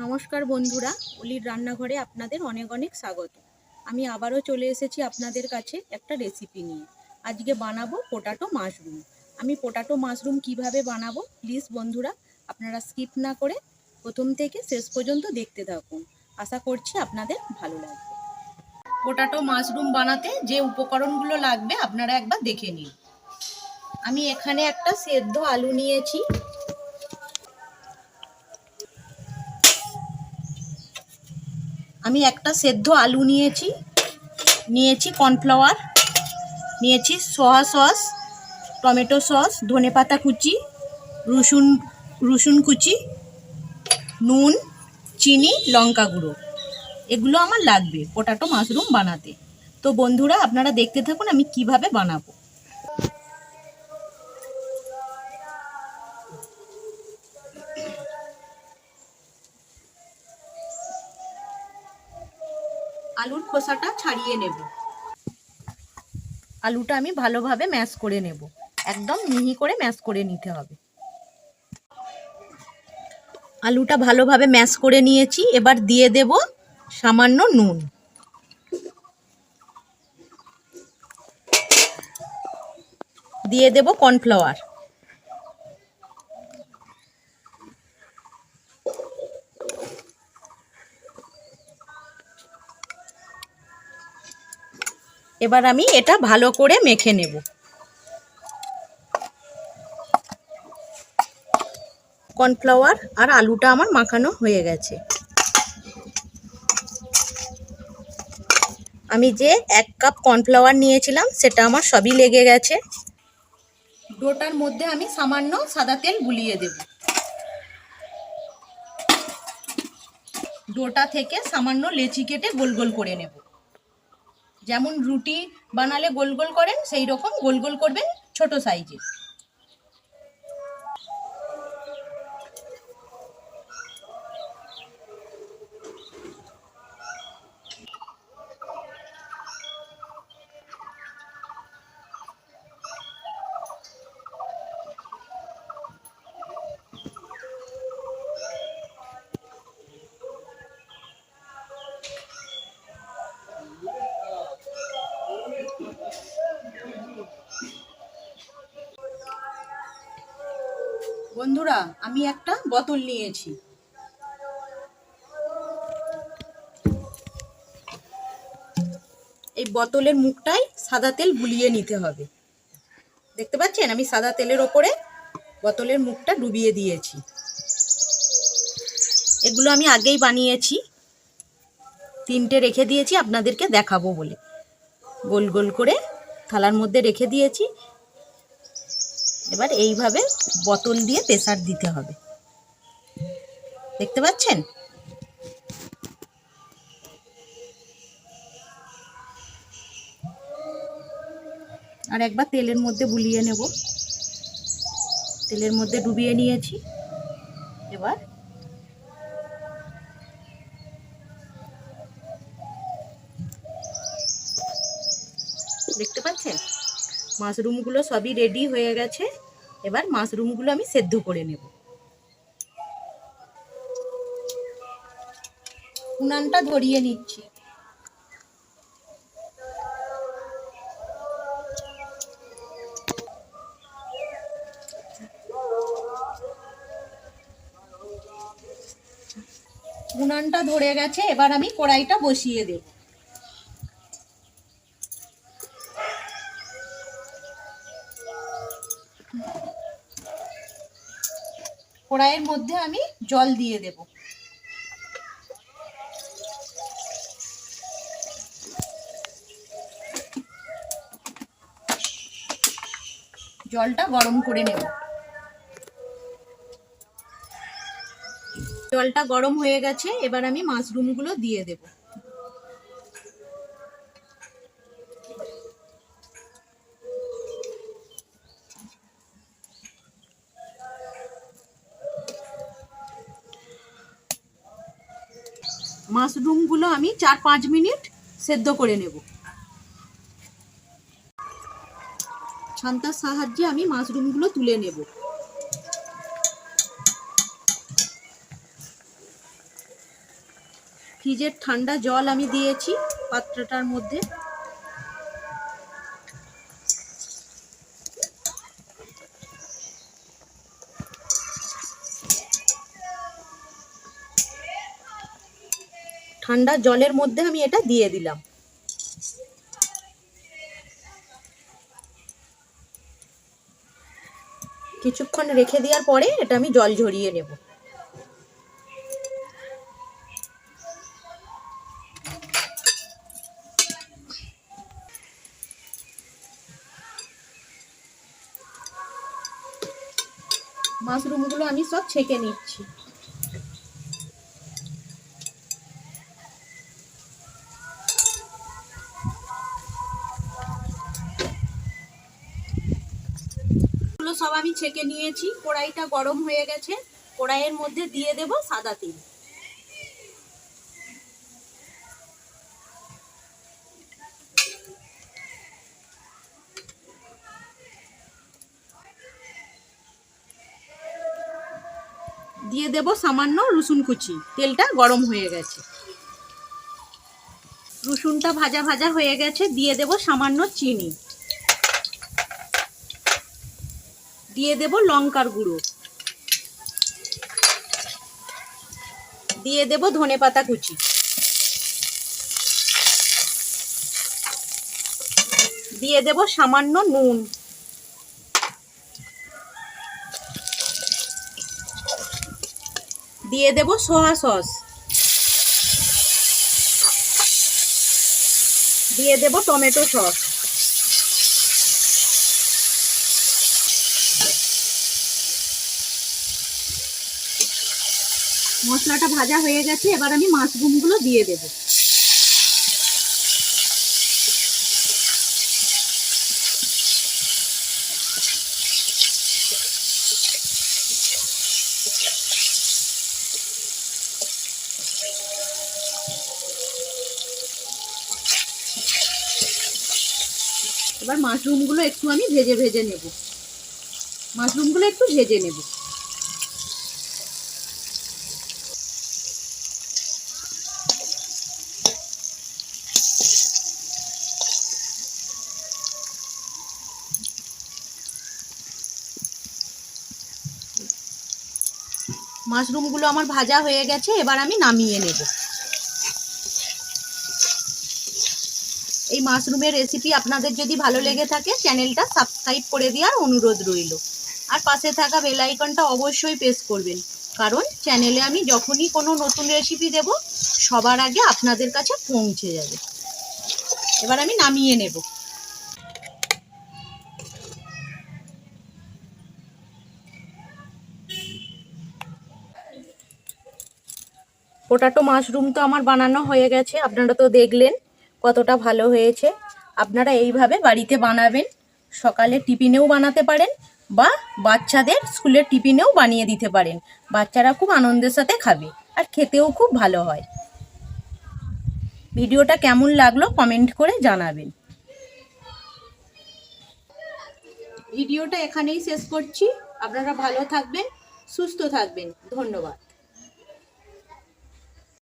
নমস্কার বন্ধুরা, অলির রান্নাঘরে আপনাদের অনেক অনেক স্বাগত। আমি আবারও চলে এসেছি আপনাদের কাছে একটা রেসিপি নিয়ে। আজকে বানাবো পোটাটো মাশরুম আমি পোটাটো মাশরুম কীভাবে বানাবো? প্লিজ বন্ধুরা, আপনারা স্কিপ না করে প্রথম থেকে শেষ পর্যন্ত দেখতে থাকুন। আশা করছি আপনাদের ভালো লাগবে। পোটাটো মাশরুম বানাতে যে উপকরণগুলো লাগবে আপনারা একবার দেখে নিন। আমি এখানে একটা সেদ্ধ আলু নিয়েছি। আমি একটা সেদ্ধ আলু নিয়েছি নিয়েছি কর্নফ্লাওয়ার নিয়েছি সোয়া সস টমেটো সস ধনেপাতা কুচি, রসুন রসুন কুচি, নুন, চিনি, লঙ্কা গুঁড়ো। এগুলো আমার লাগবে পোটাটো মাশরুম বানাতে। তো বন্ধুরা, আপনারা দেখতে থাকুন আমি কীভাবে বানাবো। আলুর খোসাটা ছাড়িয়ে নেব। আলুটা আমি ভালোভাবে ম্যাশ করে নেব। একদম মিহি করে ম্যাশ করে নিতে হবে। আলুটা ভালোভাবে ম্যাশ করে নিয়েছি। এবার দিয়ে দেব সামান্য নুন। দিয়ে দেব কর্নফ্লাওয়ার। এবার আমি এটা ভালো করে মেখে নেব। কর্নফ্লাওয়ার আর আলুটা আমার মাখানো হয়ে গেছে। আমি যে এক কাপ কর্নফ্লাওয়ার নিয়েছিলাম, সেটা আমার সবই লেগে গেছে। ডোটার মধ্যে আমি সামান্য সাদা তেল গুলিয়ে দেব। ডোটা থেকে সামান্য লেচি কেটে গোল গোল করে নেব। যেমন রুটি বানালে গোল গোল করেন সেই রকম গোল গোল করবেন ছোট সাইজের বন্ধুরা, আমি একটা বোতল নিয়েছি। এই বোতলের মুখটাই সাদা তেল বুলিয়ে নিতে হবে। দেখতে পাচ্ছেন? আমি সাদা তেলের ওপরে বোতলের মুখটা ডুবিয়ে দিয়েছি। এগুলো আমি আগেই বানিয়েছি। তিনটে রেখে দিয়েছি, আপনাদেরকে দেখাবো বলে। গোল গোল করে থালার মধ্যে রেখে দিয়েছি। এবার এইভাবে বোতল দিয়ে প্রেসার দিতে হবে। দেখতে পাচ্ছেন? আর একবার তেলের মধ্যে বুলিয়ে নেব। তেলের মধ্যে ডুবিয়ে নিয়েছি। এবার দেখতে পাচ্ছেন? মাশরুমগুলো সবই রেডি হয়ে গেছে। এবার মাশরুমগুলো আমি সেদ্ধ করে নেব। উনানটা ধরিয়ে নিচ্ছি। উনানটা ধরে গেছে, এবার আমি কড়াইটা বসিয়ে দেব। কড়াইয়ের মধ্যে আমি জল দিয়ে দেব। জলটা গরম করে নেব। জলটা গরম হয়ে গেছে, এবার আমি মাশরুমগুলো দিয়ে দেব। মাশরুমগুলো আমি চার পাঁচ মিনিট সেদ্ধ করে নেব। ছান্তার সাহায্যে আমি মাশরুমগুলো তুলে নেব। ফ্রিজের ঠান্ডা জল আমি দিয়েছি পাত্রটার মধ্যে। ঠান্ডা জলের মধ্যে আমি এটা দিয়ে দিলাম। কিছুক্ষণ রেখে দেওয়ার পরে এটা আমি জল ঝরিয়ে নেব। মাশরুমগুলো আমি সব ছেঁকে নিচ্ছি। সব আমি ছেঁকে নিয়েছি। কড়াইটা গরম হয়ে গেছে। কড়াইয়ের মধ্যে দিয়ে দেব সাদা তিল। দিয়ে দেব সামান্য রসুন কুচি। তেলটা গরম হয়ে গেছে। রসুনটা ভাজা ভাজা হয়ে গেছে। দিয়ে দেব সামান্য চিনি। দিয়ে দেব লঙ্কার গুঁড়ো। দিয়ে দেব ধনে পাতা কুচি। দিয়ে দেব সামান্য নুন। দিয়ে দেব সোয়া সস। দিয়ে দেব টমেটো সস। মশলাটা ভাজা হয়ে গেছে, এবার আমি মাশরুমগুলো দিয়ে দেব। এবার মাশরুমগুলো একটু আমি ভেজে ভেজে নেব। মাশরুমগুলো একটু ভেজে নেব। মাশরুমগুলো আমার ভাজা হয়ে গেছে, এবার আমি নামিয়ে নেব। এই মাশরুমের রেসিপি আপনাদের যদি ভালো লেগে থাকে, চ্যানেলটা সাবস্ক্রাইব করে দেওয়ার অনুরোধ রইল। আর পাশে থাকা বেল আইকনটা অবশ্যই প্রেস করবেন, কারণ চ্যানেলে আমি যখনই কোনো নতুন রেসিপি দেব, সবার আগে আপনাদের কাছে পৌঁছে যাবে। এবার আমি নামিয়ে নেব। পোটাটো মাশরুম তো আমার বানানো হয়ে গেছে, আপনারা তো দেখলেন কতটা ভালো হয়েছে। আপনারা এইভাবে বাড়িতে বানাবেন, সকালে টিফিনেও বানাতে পারেন বা বাচ্চাদের স্কুলের টিফিনেও বানিয়ে দিতে পারেন। বাচ্চারা খুব আনন্দের সাথে খাবে আর খেতেও খুব ভালো হয়। ভিডিওটা কেমন লাগল কমেন্ট করে জানাবেন। ভিডিওটা এখানেই শেষ করছি। আপনারা ভালো থাকবেন, সুস্থ থাকবেন। ধন্যবাদ।